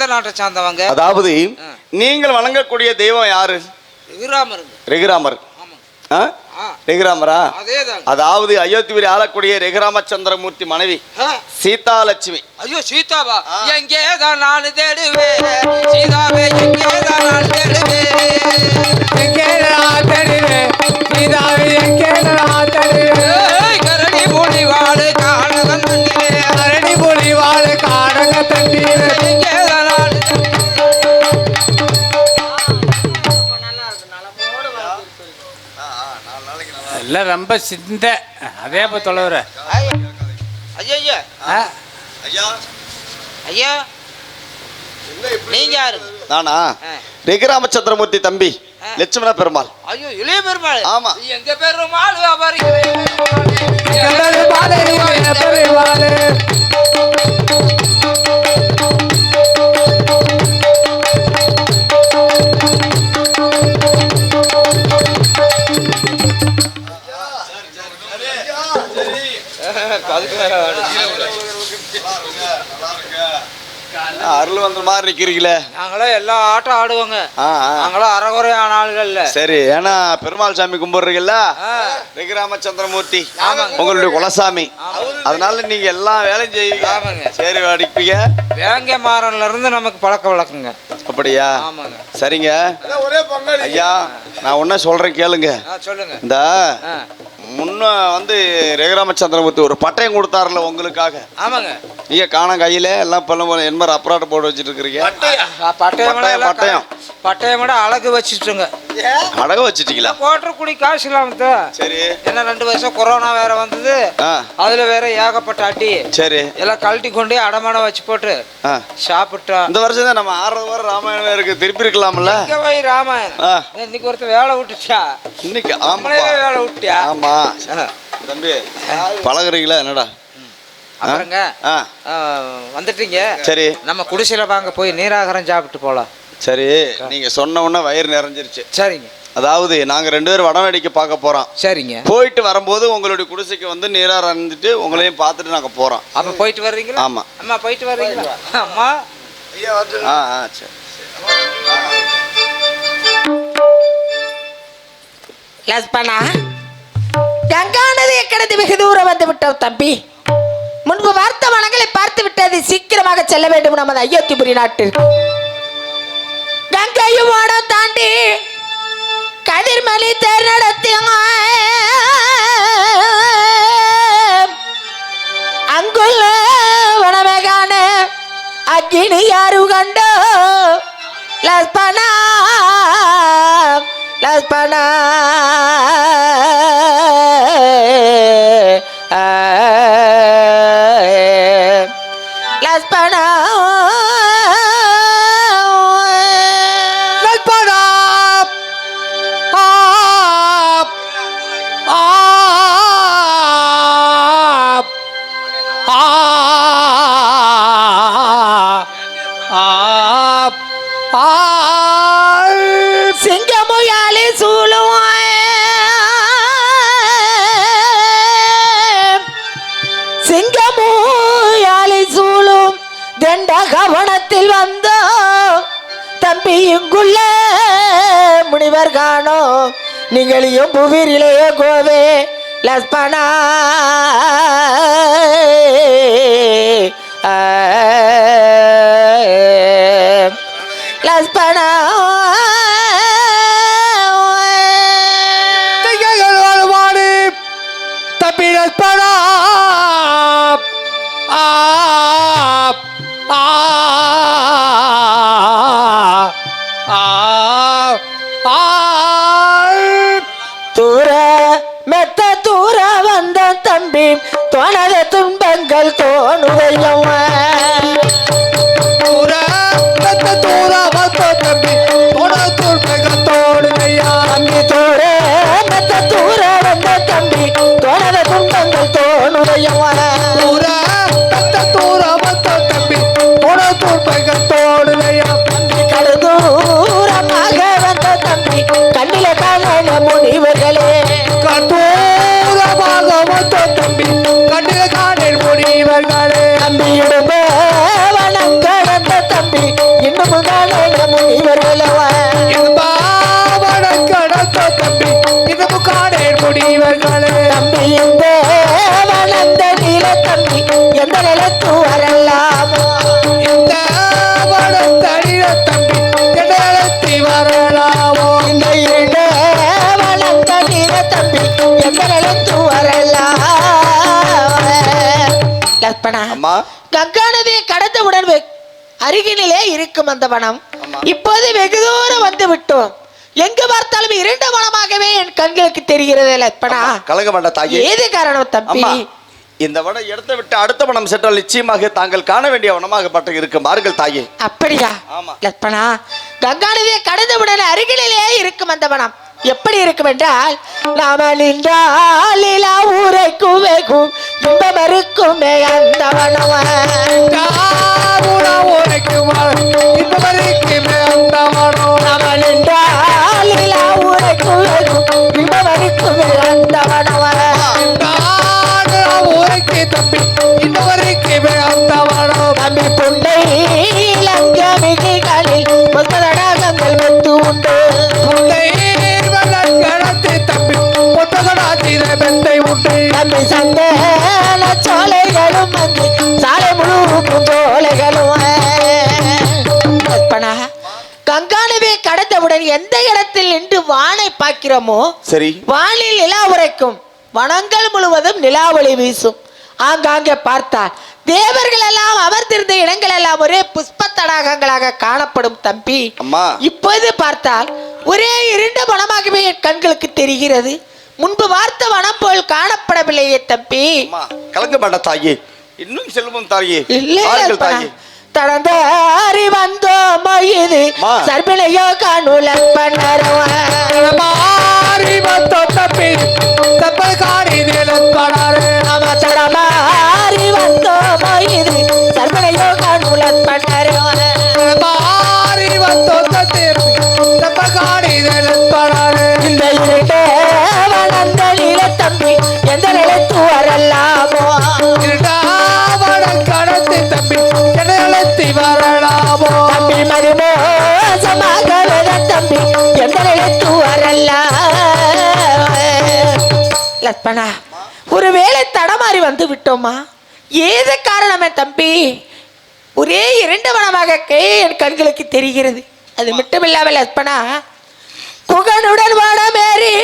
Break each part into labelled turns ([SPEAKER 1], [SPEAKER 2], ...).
[SPEAKER 1] எந்த நாட்டை சார்ந்தவங்க?
[SPEAKER 2] அதாவது நீங்கள் வணங்கக்கூடிய தெய்வம் யாரு? ரெகுராமர். ரெகுராமரா. அதாவது அயோத்திபுரி ஆளக்கூடிய ரெகுராமச்சந்திரமூர்த்தி மனைவி
[SPEAKER 1] ஆ,
[SPEAKER 2] சீதாலட்சுமி.
[SPEAKER 1] ஐயோ சீதாவா? எங்கே தான் நான் தேடுவேன்? சீதாவே எங்கே தான் நான் தேடுவேன்? ஏய், கரடி மூடி வாடு காணகன் தண்ணிலே எங்கே தான் நான்
[SPEAKER 3] எல்லாம் ரொம்ப சிந்தை. அதே போய் தொலைவுற.
[SPEAKER 1] ஐயா ஐயா. ஐயா. நீங்க யாரு?
[SPEAKER 2] நானா. ரெகுராமச்சந்திரமூர்த்தி தம்பி லட்சுமண பெருமாள்.
[SPEAKER 1] ஐயோ இளைய பெருமாள்.
[SPEAKER 2] ஆமா.
[SPEAKER 1] எங்க பெருமாள்? வியாபாரி
[SPEAKER 2] அருள் வந்த மாதிரி நிக்கிறீங்களே
[SPEAKER 1] நாங்களும் எல்லா ஆட்டம் ஆடுவோங்க. நாங்களும் அறகுறையான ஆள்கள் இல்ல
[SPEAKER 2] சரி ஏன்னா பெருமாள் சாமி கும்பிடுறீங்கல்ல?
[SPEAKER 1] ஆமாங்க.
[SPEAKER 2] உங்களுடைய குலசாமி. அதனால நீங்க எல்லா வேலையும் செய்வீங்க. சரி அடிப்பீங்க
[SPEAKER 1] வேங்க மாறன்ல இருந்து நமக்கு பழக்க வழக்கங்க.
[SPEAKER 2] அப்படியா?
[SPEAKER 1] ஆமாங்க.
[SPEAKER 2] சரிங்க. ஐயா நான் ஒன்ன சொல்றேன் கேளுங்க.
[SPEAKER 1] சொல்லுங்க.
[SPEAKER 2] இந்த
[SPEAKER 1] ஆ,
[SPEAKER 2] முன்ன வந்து ரெகுராமச்சந்திரமூர்த்தி ஒரு பட்டயம் கொடுத்தாருல உங்களுக்காக.
[SPEAKER 1] ஆமாங்க.
[SPEAKER 2] நீங்க காணம் கையில எல்லாம் பல்ல என்ன மாதிரி அப்ராட் போட்டு வச்சுட்டு இருக்கிறீங்க.
[SPEAKER 1] பட்டயம்.
[SPEAKER 2] பட்டயம், பட்டயம்.
[SPEAKER 1] கூட அழகு வச்சுட்டுங்க
[SPEAKER 2] அடக வச்சுட்டீங்களா?
[SPEAKER 1] கோட்டர் குடி காசு இல்லாம
[SPEAKER 2] சரி.
[SPEAKER 1] என்ன ரெண்டு வருஷம் கொரோனா வேற வந்தது.
[SPEAKER 2] ஆ.
[SPEAKER 1] அதுல வேற ஏகப்பட்ட அடி.
[SPEAKER 2] சரி.
[SPEAKER 1] எல்லாம் கழட்டி கொண்டு அடமானம் வச்சு போட்டு
[SPEAKER 2] ஆ.
[SPEAKER 1] சாப்பிட்டோம்
[SPEAKER 2] இந்த வருஷம் தான் நம்ம ஆறது வாரம் ராமாயணம் இருக்கு. திருப்பி இருக்கலாம்ல?
[SPEAKER 1] போய் ராமாயணம். இன்னைக்கு ஒருத்தர் வேலை விட்டுச்சா?
[SPEAKER 2] இன்னைக்கு
[SPEAKER 1] நம்மளே
[SPEAKER 2] ஆமா
[SPEAKER 1] வேலை விட்டியா
[SPEAKER 2] ஆமா. தம்பி. பழகுறீங்களா? என்னடா?
[SPEAKER 1] அப்புறங்க
[SPEAKER 2] ஆ.
[SPEAKER 1] ஆ, வந்துட்டீங்க.
[SPEAKER 2] சரி.
[SPEAKER 1] நம்ம குடிசையில வாங்க போய் நீராகரம் சாப்பிட்டு போலாம்.
[SPEAKER 2] சரி. நீங்க சொன்ன உடனே வயிறு நிறைஞ்சிருச்சு.
[SPEAKER 1] சரிங்க.
[SPEAKER 2] அதாவது நாங்க ரெண்டு பேரும் வடம் வேடிக்கை பார்க்க போறோம்.
[SPEAKER 1] சரிங்க.
[SPEAKER 2] போயிட்டு வரும்போது உங்களுடைய குடிசைக்கு வந்து நீரா இருந்துட்டு உங்களையும் பார்த்துட்டு நாங்க போறோம்.
[SPEAKER 1] அப்ப போயிட்டு வர்றீங்களா?
[SPEAKER 2] ஆமா.
[SPEAKER 1] அம்மா போயிட்டு வர்றீங்களா? அம்மா.
[SPEAKER 2] ஆ ஆ சரி.
[SPEAKER 4] லஸ்பனா கங்கானது எக்கடது வெகு தூரம் வந்து விட்டோம் தம்பி. முன்பு வார்த்த வனங்களை பார்த்து விட்டது சீக்கிரமாக செல்ல வேண்டும் நமது அயோத்திபுரி நாட்டிற்கு கங்கையும் ஓடம் தாண்டி கதிர்மலி தேர் நடத்திய அங்குள்ள வனமேகான அக்கினி யாரு கண்டோ? லஸ்பனா. லஸ்பனா லஸ்பனா லஸ்பனா முனிவர் காணோ நீங்களையும் புவிரிலேயே கோவே லஸ்பனா. லஸ்பனா. தம்பி எந்த நிலத்து வரலாமோ?
[SPEAKER 3] இந்த வடத்தடிய தம்பி எடத்தி வரலாமோ?
[SPEAKER 4] இந்த இரண்டு வளர்ந்த நீல தம்பி எந்த நிலத்து வரலாம்? லக்ஷ்மணா
[SPEAKER 2] அம்மா.
[SPEAKER 4] கங்கா நதியை கடந்தவுடன் வெ- அருகினிலே இருக்கும் அந்த வனம். இப்போது வெகு தூரம் வந்து விட்டோம். எங்கு பார்த்தாலும் இரண்டு வனமாகவே என் கண்களுக்கு தெரிகிறது லக்ஷ்மணா
[SPEAKER 2] கலங்க வேண்டாம்
[SPEAKER 4] ஏது காரணம் தம்பி?
[SPEAKER 2] இந்த வடம் இடத்தை விட்டு அடுத்த வனம் சென்றால் நிச்சயமாக தாங்கள் காண வேண்டிய வனமாகப்பட்ட இருக்கும். பாருங்கள் தாயே.
[SPEAKER 4] அப்படியா?
[SPEAKER 2] ஆமா.
[SPEAKER 4] லக்ஷ்மணா கங்கா நதியை கடந்தவுடன் அருகினிலே இருக்கும் அந்த வனம். எப்படி இருக்கும் என்றால் நாம நின்றால் நிலா ஊரைக்கும் வெகும் இன்பம் இருக்குமே அந்த வனம்.
[SPEAKER 3] காவுடா உனக்கு இந்த தம்பி
[SPEAKER 4] புண்டை லங்க மிகைகளில் புத்தகங்கள் வெத்து உண்டு.
[SPEAKER 3] தம்பி
[SPEAKER 4] சந்தன சோலைகளும் வந்து சாலை முழுக்கும் சோலைகளும் கங்கானவே கடந்தவுடன் எந்த இடத்தில் நின்று வானை பார்க்கிறோமோ
[SPEAKER 2] சரி.
[SPEAKER 4] வானில் நிலா உரைக்கும். வனங்கள் முழுவதும் நிலாவொளி வீசும். ஆங்காங்கே பார்த்தால் தேவர்கள் எல்லாம் அமர்ந்திருந்த இடங்கள் எல்லாம் ஒரே புஷ்ப தடாகங்களாக காணப்படும் தம்பி.
[SPEAKER 2] அம்மா.
[SPEAKER 4] இப்போது பார்த்தால் ஒரே இருண்ட வனமாகவே என் கண்களுக்கு தெரிகிறது. முன்பு பார்த்த வனம் போல் காணப்படவில்லையே தம்பி.
[SPEAKER 2] அம்மா கலங்க வேண்டாம் தாயே. இன்னும் செல்வம் தாயே.
[SPEAKER 4] இல்லை
[SPEAKER 2] தாயே.
[SPEAKER 4] தடந்தாரி வந்தோம் இது. சர்பிலையோ காணுலன் இந்த இருட்டே வளர்ந்த நில தம்பி எந்த நிலைத்து வரலாமோ?
[SPEAKER 3] கடத்தி தம்பி நிலத்தி வரலாமோ
[SPEAKER 4] தம்பி மறுமோசமாக விட தம்பி எந்த நிலைத்து வரலாம் லக்ஷ்மணா ஒருவேளை தடமாறி வந்து விட்டோமா? ஏது காரணமே தம்பி? ஒரே இரண்டு வனமாக என் கண்களுக்கு தெரிகிறது. அது மட்டும் இல்லாமல் லக்ஷ்மணா குகனுடன் வடமேறி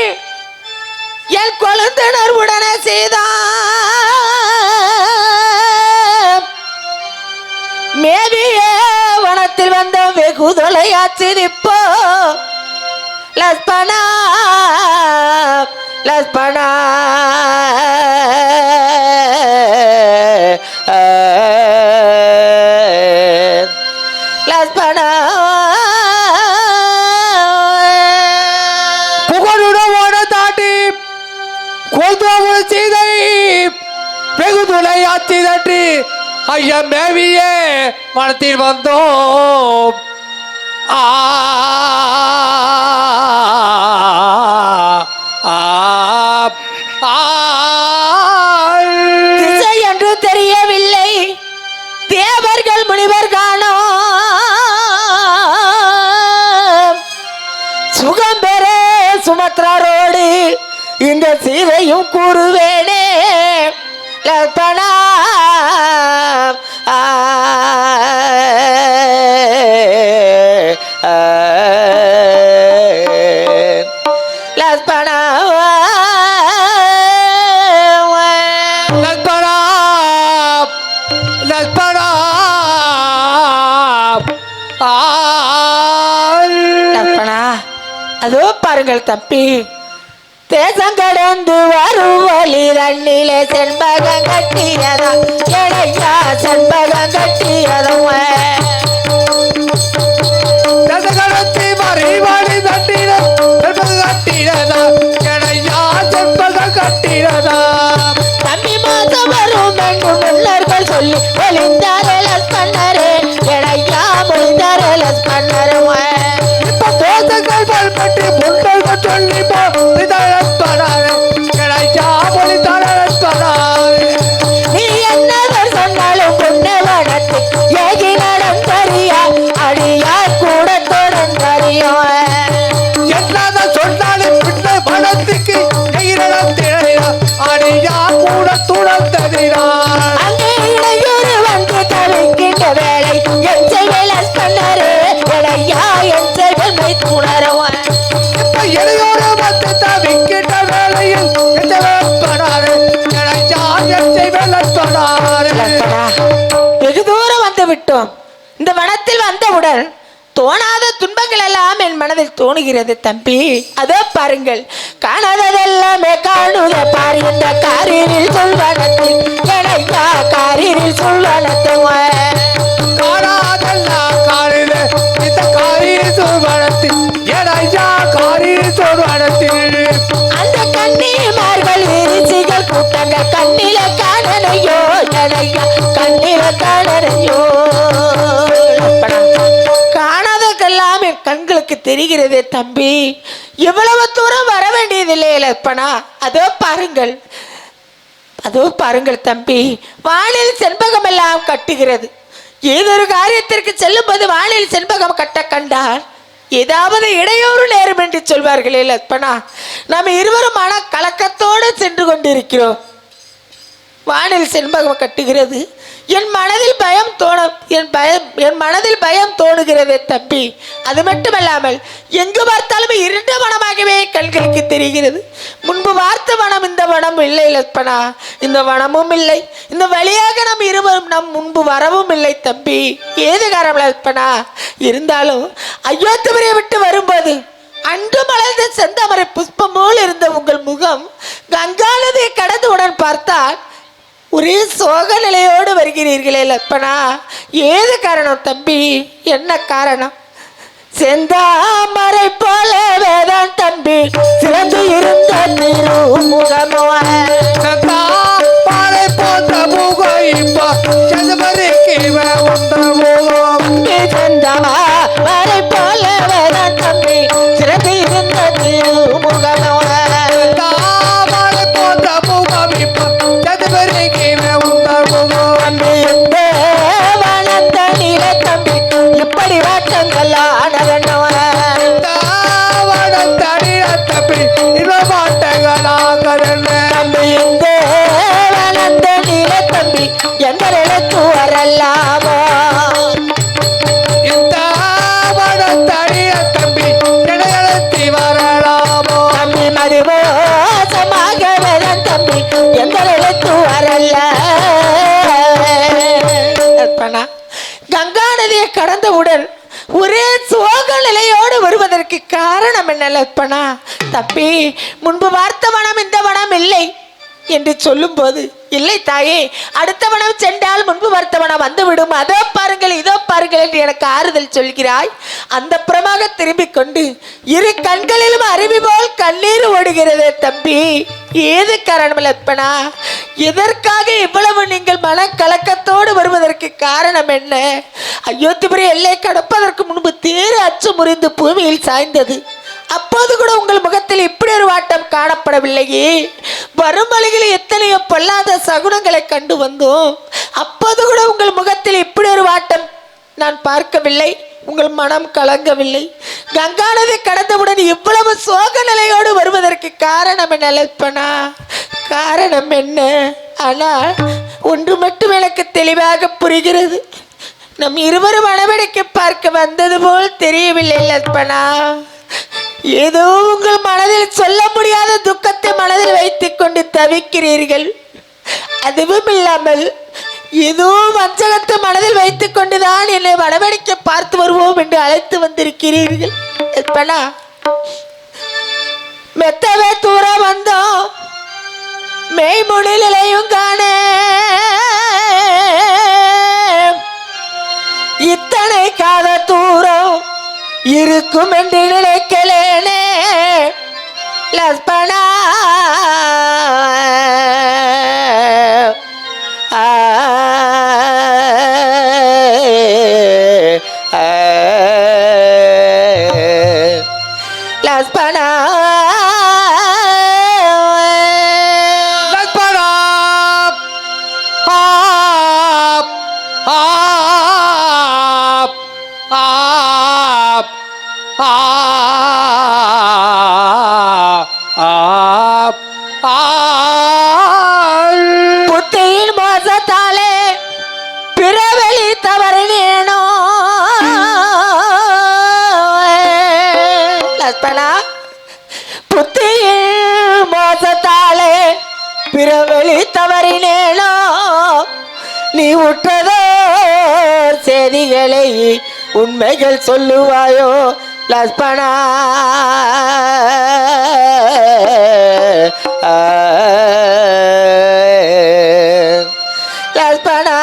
[SPEAKER 4] என் கொழுந்தனர் உடனே செய்தான் மேவிய வனத்தில் வந்த வெகு தொலையாச்சு லஸ்பனா லஸ்பனா. லஸ்பனா.
[SPEAKER 3] கோல்தோமுள் சீதை வெகு துளை ஆத்தி தட்டி ஐயா மேவியே மனத்தில் வந்தோம். ஆ, நட்பராம் ஆள்
[SPEAKER 4] லக்ஷ்மணா அதோ பாருங்கள் தம்பி. தேசம் கடந்து வரும் வழி தண்ணிலே செண்பகம் கட்டியதா எடையா செண்பகம் கட்டியதும்
[SPEAKER 3] கடத்தி மறைவாடி தட்டின கட்டினதா எடையா செப்பக கட்டினதா
[SPEAKER 4] தம்பி மாதம் வரும் என்று முன்னர்கள் சொல்லி ஒளிந்தாரே லக்ஷ்மணரே எடையா மொழிந்தாரே லக்ஷ்மணரும்
[SPEAKER 3] இப்ப தோசங்கள் பல்பட்டு முன்னர்கள் சொல்லி
[SPEAKER 5] இப்ப வந்து தவிக்கிட்ட வேளையில் எந்த வேட்பாளர் எச்சை
[SPEAKER 4] வெகு தூரம் வந்து விட்டோம். இந்த வனத்தில் வந்தவுடன் தோணாத துன்பங்கள் எல்லாம் என் மனதில் தோணுகிறது தம்பி. அதோ பாருங்கள். காணாததெல்லாமே காணுத பாரு இந்த காரிரில் சொல்வனத்தில் எனையா காரிரில் சொல்வனத்துவன்
[SPEAKER 5] காணாதெல்லாம் காலில இந்த காரில் சொல்வனத்தில் எடையா காரில் சொல்வனத்தில்
[SPEAKER 4] அந்த கண்ணிமார்கள் இரிசிகள் கூட்டங்கள் கண்ணில காணனையோ எனையா கண்ணில காணனையோ. தெரிகிறதே தம்பி. இவ்வளவு தூரம் வர வேண்டியதில்லை லப்பனா அதோ பாருங்கள். அதோ பாருங்கள் தம்பி. வானில் செண்பகம் எல்லாம் கட்டுகிறது. ஏதொரு காரியத்திற்கு செல்லும்போது வானில் செண்பகம் கட்ட கண்டால் ஏதாவது இடையூறு நேரும் என்று சொல்வார்களே லட்பனா நாம் இருவரும் மன கலக்கத்தோடு சென்று கொண்டிருக்கிறோம். வானில் செண்பகம் கட்டுகிறது. என் மனதில் பயம் தோண என் பயம் என் மனதில் பயம் தோணுகிறது தம்பி. அது மட்டுமல்லாமல் எங்கு பார்த்தாலும் இருண்ட வனமாகவே கண்களுக்கு தெரிகிறது. முன்பு பார்த்த வனம் இந்த வனம் இல்லை லட்பனா. இந்த வனமும் இல்லை. இந்த வழியாக நம் இருவரும் நம் முன்பு வரவும் இல்லை தம்பி. ஏது காரணம் லட்பனா? இருந்தாலும் அயோத்திபுரியை விட்டு வரும்போது அன்று மலர்ந்த செந்தமரை புஷ்பம் போல் இருந்த உங்கள் முகம் கங்காநதியை கடந்தவுடன் பார்த்தால் ஒரே சோக நிலையோடு வருகிறீர்களே லப்பனா. ஏது காரணம் தம்பி? என்ன காரணம்? செந்தாமரை போல வேதான் தம்பி. சிறந்து இருந்த திருமுகமோ
[SPEAKER 5] சந்தா பாலை போன்ற முகம் இப்போ. செதுமறிக்கு உந்த முகம்
[SPEAKER 4] வேதன் தம்பி வரல. கங்கா நதியை கடந்தவுடன் ஒரே சோக நிலையோடு வருவதற்கு காரணம் என்ன லட்பனா? தப்பி முன்பு பார்த்த வனம் இந்த வனம் இல்லை. என்று சொல்லும்போது இல்லை தாயே அடுத்தவனம் சென்றால் முன்பு வருத்தவனம் வந்துவிடும். அதோ பாருங்கள் இதோ பாருங்கள் என்று எனக்கு ஆறுதல் சொல்கிறாய். அந்த புறமாக திரும்பிக் கொண்டு இரு கண்களிலும் அருவி போல் கண்ணீர் ஓடுகிறதே தம்பி. ஏது காரணம் லட்பனா எதற்காக இவ்வளவு நீங்கள் மன கலக்கத்தோடு வருவதற்கு காரணம் என்ன? அயோத்திபுரி எல்லை கடப்பதற்கு முன்பு தேர் அச்சு முறிந்து பூமியில் சாய்ந்தது. அப்போது கூட உங்கள் முகத்தில் இப்படி ஒரு வாட்டம் காணப்படவில்லையே. வரும் வழியில் எத்தனையோ பொல்லாத சகுனங்களை கண்டு வந்தோம். அப்போது கூட உங்கள் முகத்தில் இப்படி ஒரு வாட்டம் நான் பார்க்கவில்லை. உங்கள் மனம் கலங்கவில்லை. கங்கா நதி கடந்தவுடன் இவ்வளவு சோக நிலையோடு வருவதற்கு காரணம் என்ன லட்பனா காரணம் என்ன? ஆனால் ஒன்று மட்டும் எனக்கு தெளிவாக புரிகிறது. நம் இருவரும் அளவெடுக்க பார்க்க வந்தது போல் தெரியவில்லை லட்பனா ஏதோ உங்கள் மனதில் சொல்ல முடியாத துக்கத்தை மனதில் வைத்துக் கொண்டு தவிக்கிறீர்கள். அதுவும் இல்லாமல் ஏதோ வஞ்சகத்தை மனதில் வைத்துக் கொண்டுதான் என்னை வடவடிக்க பார்த்து வருவோம் என்று அழைத்து வந்திருக்கிறீர்கள். எப்பனா மெத்தவே தூரம் வந்தோம் மெய்மொழி நிலையும் காண. இத்தனை காத தூரம் இருக்கும் என்று நினைக்கலேனே. லஸ்பனா. லஸ்பனா. செய்திகளை உண்மைகள் சொல்லுவாயோ? லஸ்பனா. லஸ்பனா.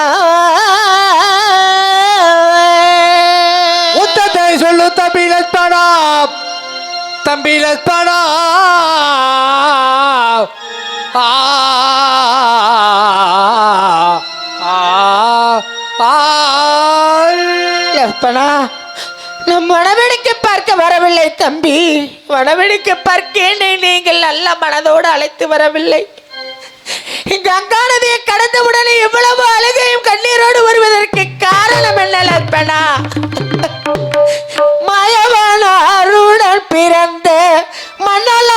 [SPEAKER 5] உத்தத்தை சொல்லு தம்பி லஸ்பனா. தம்பி
[SPEAKER 4] லஸ்பனா நம் மனவெடுக்க பார்க்க வரவில்லை தம்பி. மனவெடுக்க பார்க்க என்னை நீங்கள் நல்ல மனதோடு அழைத்து வரவில்லை. கங்கா நதியை கடந்தவுடனே இவ்வளவு அழுகையும் கண்ணீரோடு வருவதற்கு காரணம் என்ன லஸ்பனா மாயவன் அருடன் பிறந்த மன்னல்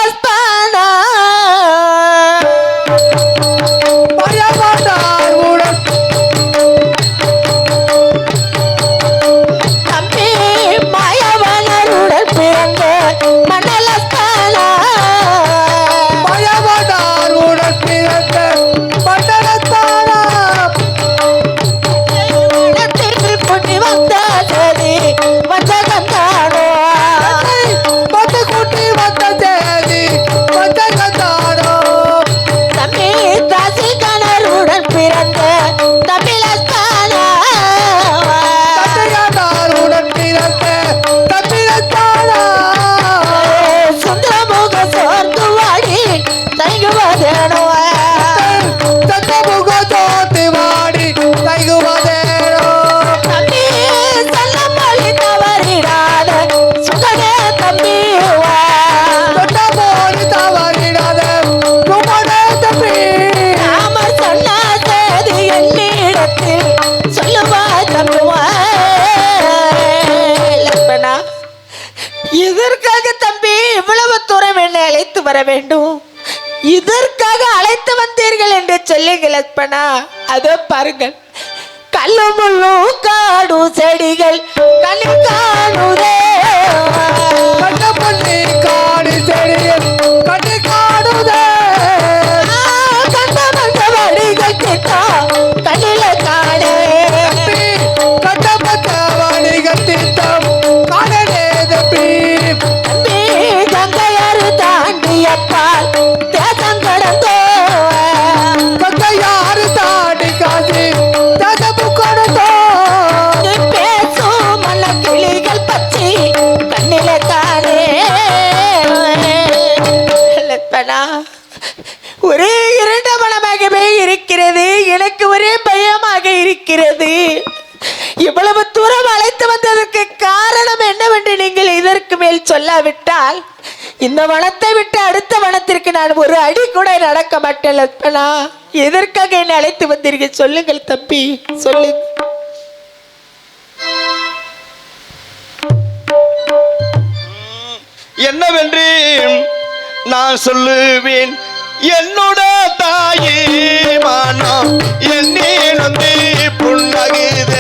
[SPEAKER 4] அழைத்து வர வேண்டும். இதற்காக அழைத்து வந்தீர்கள் என்று சொல்லுங்கள் லக்ஷ்மணா அதோ பாருங்கள். கல்லு முள்ளும் காடும் செடிகள் கண்ணில் காணுதே. இந்த வனத்தை விட்டு அடுத்த வனத்திற்கு நான் ஒரு அடி கூட நடக்க மாட்டேன் லட்சணா எதற்காக என்னை அழைத்து வந்தீர்கள்? சொல்லுங்கள் தம்பி. சொல்லு.
[SPEAKER 2] என்னவென்று நான் சொல்லுவேன். என்னோட தாயே மானம் என்னே நொந்து புண்ணகுத